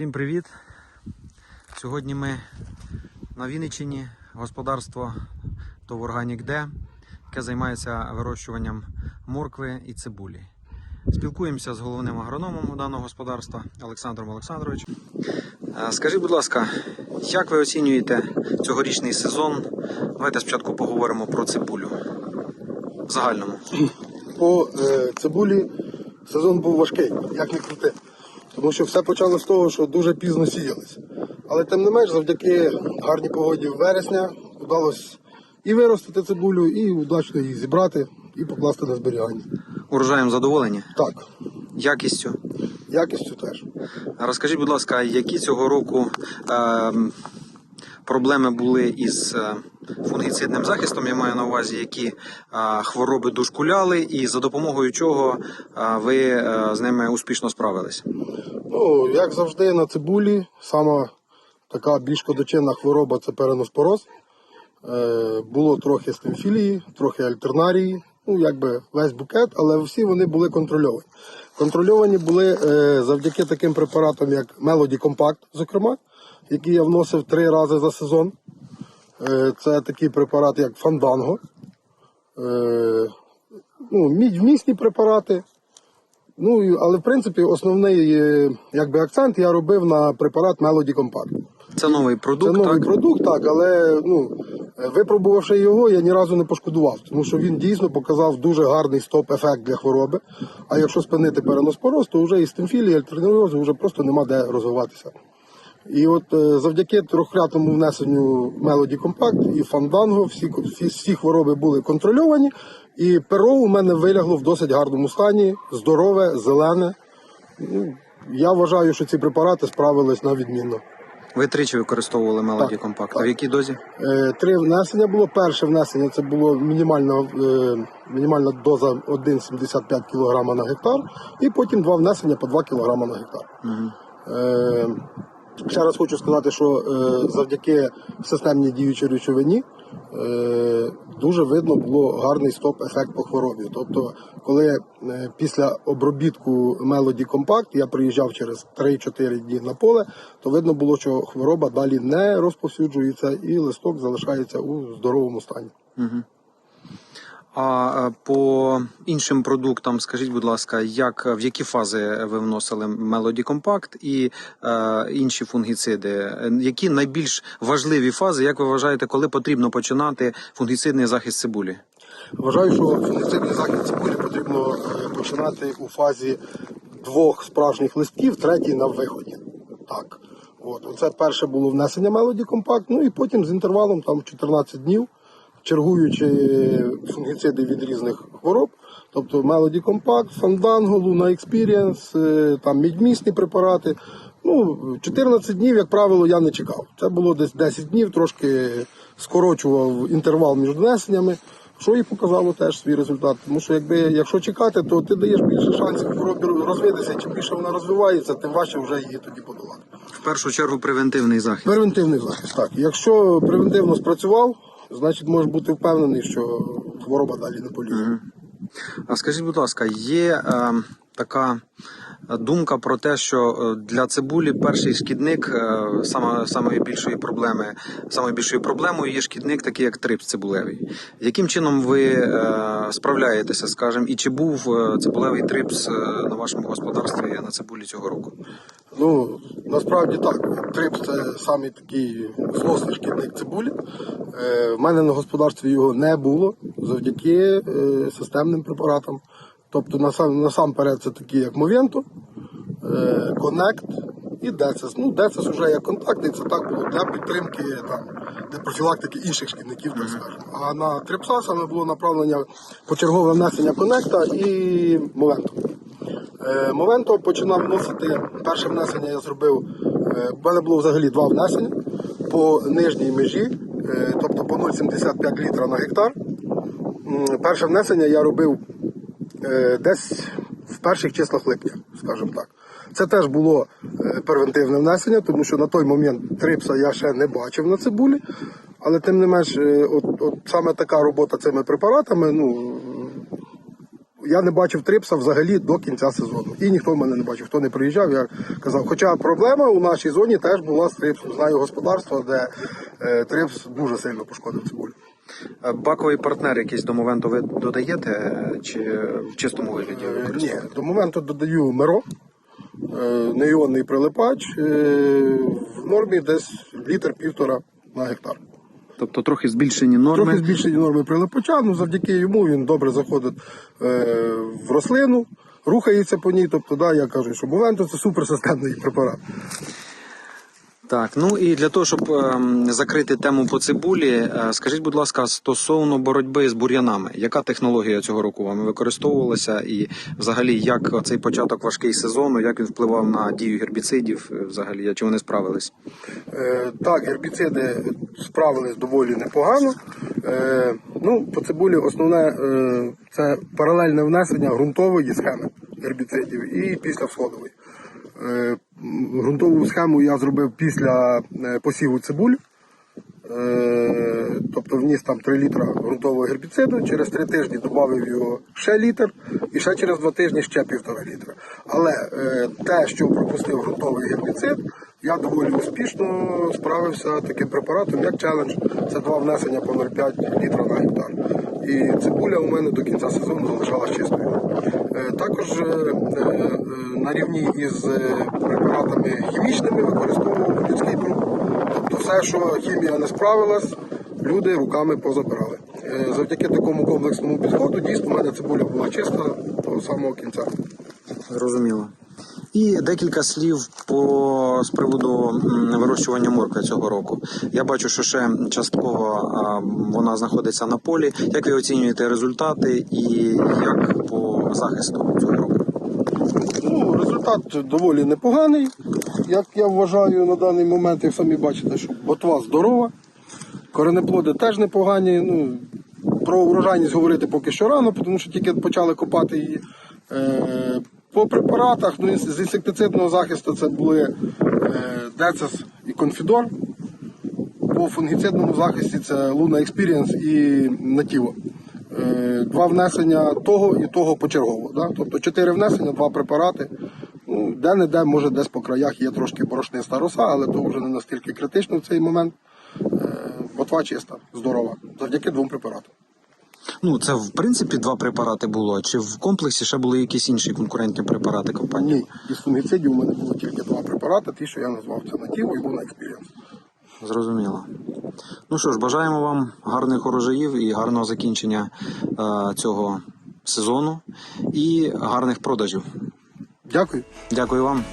Всім привіт! Сьогодні ми на Вінниччині, господарство ТОВ Органік Д, яке займається вирощуванням моркви і цибулі. Спілкуємося з головним агрономом даного господарства Олександром Олександровичем. Е, Скажіть, будь ласка, як ви оцінюєте цьогорічний сезон? Давайте спочатку поговоримо про цибулю. В загальному. По е, цибулі сезон був важкий, як не крути. Тому що все почало з того, що дуже пізно сіялися. Але тим не менш, завдяки гарній погоді вересня вдалося і виростити цибулю, і удачно її зібрати, і покласти на зберігання. Урожаєм задоволені? Так, Якістю? якістю теж. Розкажіть, будь ласка, які цього року е, проблеми були із е, фунгіцидним захистом? Я маю на увазі, які хвороби дошкуляли, і за допомогою чого ви е, з ними успішно справились? Ну, як завжди, на цибулі сама така більш кодочинна хвороба це переноспороз. Е, було трохи стемфілії, трохи альтернарії, ну якби весь букет, але всі вони були контрольовані. Контрольовані були е, завдяки таким препаратам, як Melody Compact, зокрема, який я вносив три рази за сезон. Е, це такий препарат, як Фанданго. Е, ну, мідь-вмісні препарати. Ну, але в принципі основний е, якби, акцент я робив на препарат Melody Compact. Це новий продукт, Це новий так? продукт, так, але ну, випробувавши його, я ні разу не пошкодував, тому що він дійсно показав дуже гарний стоп-ефект для хвороби. А якщо спинити переноспороз, то вже і стемфілії, і альтернаріозу вже просто нема де розвиватися. І от е, завдяки трьохкратному внесенню Melody Compact і Fandango всі, всі, всі хвороби були контрольовані, і перо у мене вилягло в досить гарному стані, здорове, зелене. Ну, я вважаю, що ці препарати справились на відмінно. Ви тричі використовували Melody Так, А в якій дозі? Е, Три внесення було. Перше внесення це було мінімальна, е, мінімальна доза 1,75 кг на гектар, і потім два внесення по 2 кг на гектар. Е, Ще раз хочу сказати, що е, завдяки системній діючій речовині е, дуже видно було гарний стоп-ефект по хворобі. Тобто, коли е, після обробітку Melody Compact я приїжджав через 3-4 дні на поле, то видно було, що хвороба далі не розповсюджується і листок залишається у здоровому стані. А е, по іншим продуктам, скажіть, будь ласка, як в які фази ви вносили Melody Compact і е, інші фунгіциди? Е, Які найбільш важливі фази, як ви вважаєте, коли потрібно починати фунгіцидний захист цибулі? Вважаю, що фунгіцидний захід цибулі потрібно е, починати у фазі двох справжніх листків, третій на виході. Так. От. Оце перше було внесення Melody Compact, ну і потім з інтервалом там 14 днів, чергуючи фунгіциди від різних хвороб. Тобто Melody Compact, Fandango, Luna Experience, там мідьмісні препарати. Ну, 14 днів, як правило, я не чекав. Це було десь 10 днів, трошки скорочував інтервал між внесеннями, що і показало теж свій результат. Тому що якби, якщо чекати, то ти даєш більше шансів хворобі розвитися. Чим більше вона розвивається, тим важче вже її тоді подолати. В першу чергу превентивний захист. Превентивний захист. Так, якщо превентивно спрацював, значить можеш бути впевнений, що хвороба далі не полює. А скажіть, будь ласка, є е, така думка про те, що е, для цибулі перший шкідник е, самої більшої проблеми, самою більшою проблемою є шкідник, такий як трипс цибулевий. Яким чином ви е, справляєтеся, скажімо, і чи був е, цибулевий трипс е, на вашому господарстві на цибулі цього року? Ну, насправді так. Трипс це самий такий злосний шкідник цибулі. Е, в мене на господарстві його не було завдяки е, системним препаратам. Тобто насам, насамперед це такі, як Movento, е, Connect і Deces. Ну, Deces вже як контактний, це так було для підтримки там, для профілактики інших шкідників, так скажемо. А на трипса саме було направлення почергове внесення Connect і Movento. Моменто починав вносити перше внесення. Я зробив. е, В мене було взагалі два внесення по нижній межі, е, тобто по 0,75 літра на гектар. Перше внесення я робив е, десь в перших числах липня, скажімо так. Це теж було превентивне внесення, тому що на той момент трипса я ще не бачив на цибулі. Але тим не менш, от, от саме така робота цими препаратами, ну я не бачив трипса взагалі до кінця сезону. І ніхто в мене не бачив, хто не приїжджав. Я казав. Хоча проблема у нашій зоні теж була з трипсом. Знаю господарство, де е, трипс дуже сильно пошкодив цибулю. Е, Баковий партнер якийсь до моменту ви додаєте е, чи в чистому вигляді? Е, Ні, до моменту додаю меро, е, нейонний прилипач, в нормі десь літр півтора на гектар. Тобто трохи збільшені норми. Трохи збільшені норми прилипочану, завдяки йому він добре заходить е, в рослину, рухається по ній. Тобто, да, я кажу, що Бувенто це суперсистемний препарат. Так, ну і для того, щоб ем, закрити тему по цибулі, е, скажіть, будь ласка, стосовно боротьби з бур'янами, яка технологія цього року вами використовувалася, і взагалі як цей початок важкий сезону, як він впливав на дію гербіцидів, е, взагалі, чи вони справились? Е, так, гербіциди справились доволі непогано. Е, ну, по цибулі основне е, це паралельне внесення ґрунтової схеми гербіцидів і після всходової. Е, м, ґрунтову схему я зробив після е, посіву цибулі. Е, тобто вніс там 3 літра ґрунтового гербіциду, через 3 тижні додав його ще літр, і ще через 2 тижні ще півтора літра. Але е, те, що пропустив ґрунтовий гербіцид, я доволі успішно справився таким препаратом, як челендж. Це два внесення по 0,5 літра на гектар. І цибуля у мене до кінця сезону залишалась чистою. Також е, е, на рівні із е, препаратами хімічними використовував людський труд. Тобто все, що хімія не справилась, люди руками позабирали. Завдяки такому комплексному підходу дійсно в мене цибуля була чиста до самого кінця. Зрозуміло. І декілька слів по з приводу вирощування моркви цього року. Я бачу, що ще частково а, вона знаходиться на полі. Як ви оцінюєте результати і як захисту цього року? Ну, результат доволі непоганий, як я вважаю на даний момент, як самі бачите, що ботва здорова, коренеплоди теж непогані. Ну, про урожайність говорити поки що рано, тому що тільки почали копати її. Е, по препаратах ну, з інсектицидного захисту це були Децес і Конфідор. По фунгіцидному захисті це Luna Experience і Nativo. Е, Два внесення того і того почергово. Да? Тобто чотири внесення, два препарати. Ну, де-не-де, може, десь по краях є трошки борошниста роса, але то вже не настільки критично в цей момент. Е, Ботва чиста, здорова, завдяки двом препаратам. Ну це в принципі два препарати було. Чи в комплексі ще були якісь інші конкурентні препарати компанії? Ні, із фунгіцидів у мене було тільки два препарати, ті, що я назвав, це Nativo і Luna Experience. Зрозуміло. Ну що ж, бажаємо вам гарних урожаїв і гарного закінчення е, цього сезону і гарних продажів. Дякую. Дякую вам.